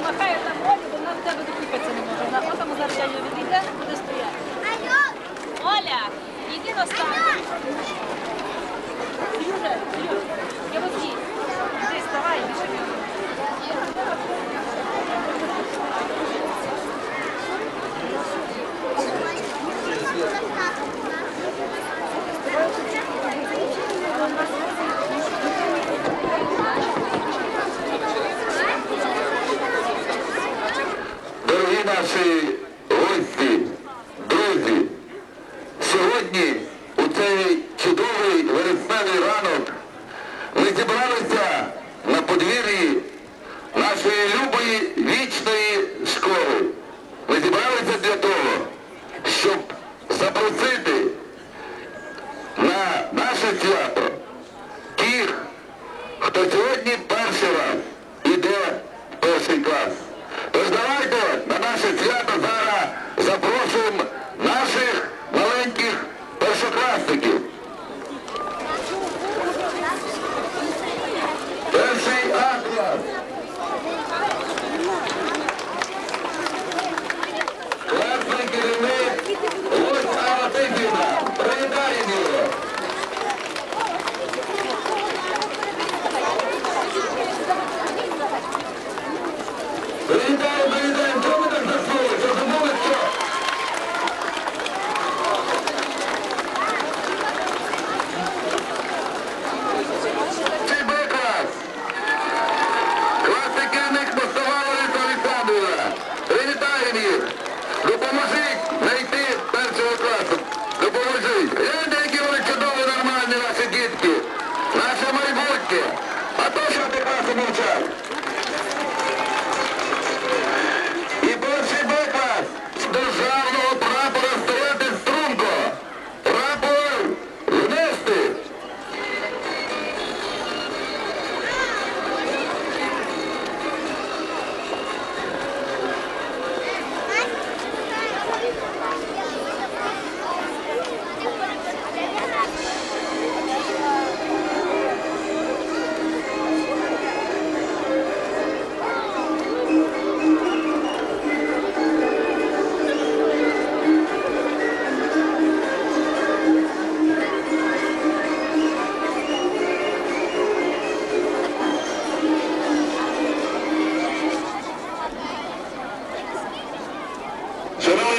махає там волі, бо вона в тебе докіпатися не може. Вона отому зараз я її відійде, буде стояти. Оля, йди до стану. Сережа, я вот здесь. Здесь, давай, бежи. наші гості, друзі, сьогодні у цей чудовий вересневий ранок ми зібралися на подвір'ї нашої любої вічної школи. Ми зібралися для того.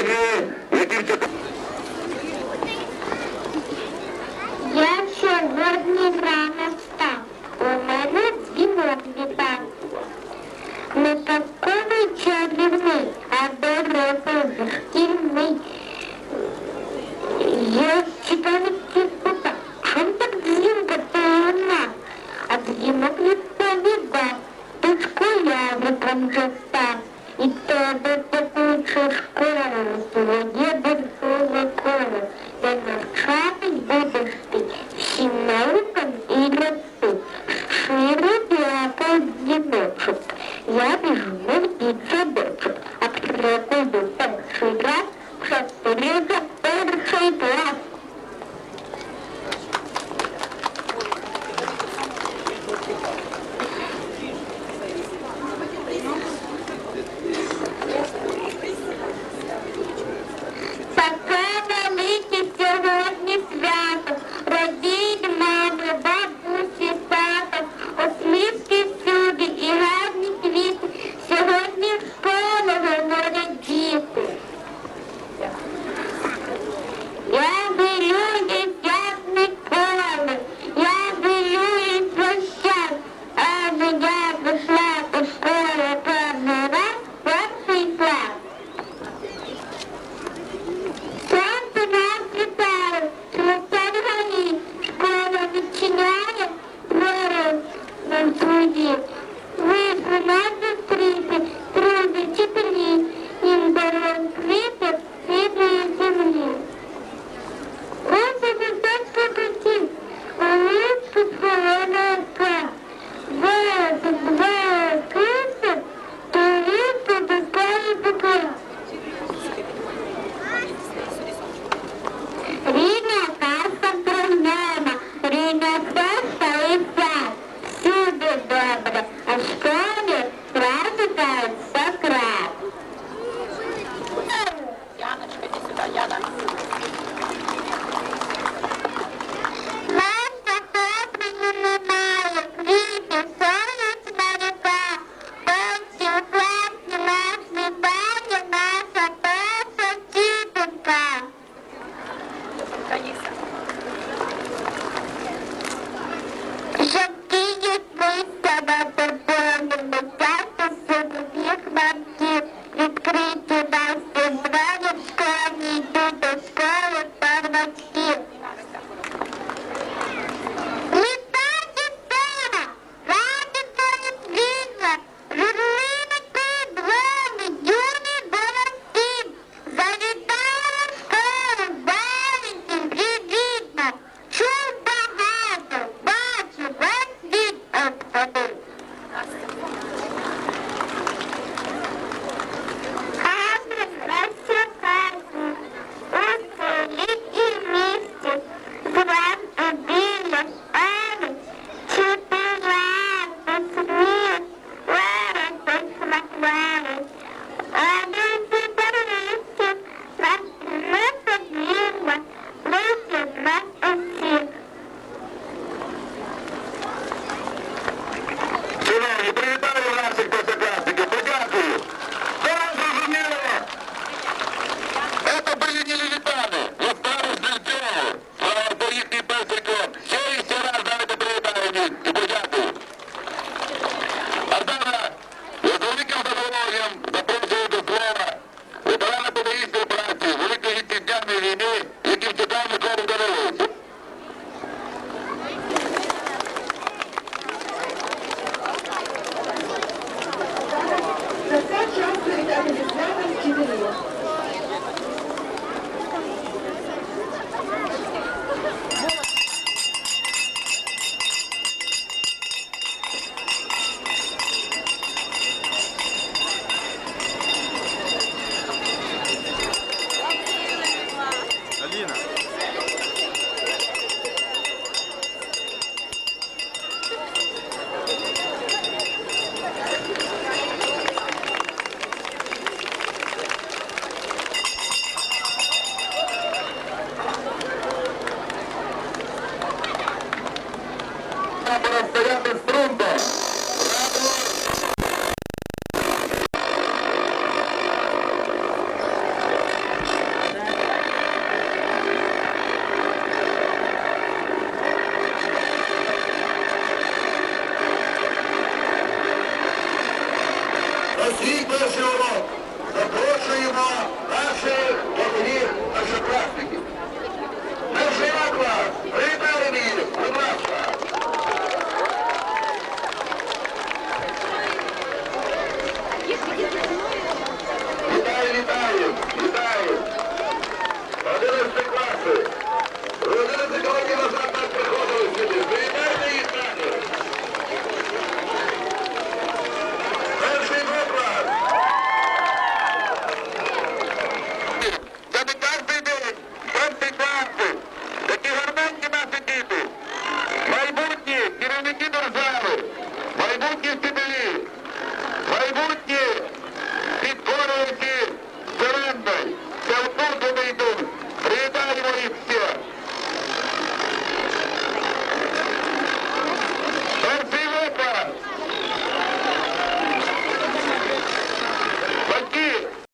Lady the traffic the flag, the flag. 兄さん and прапора стояти струнко. Освіт перший урок. Запрошуємо наших дітей першокласників. Ahora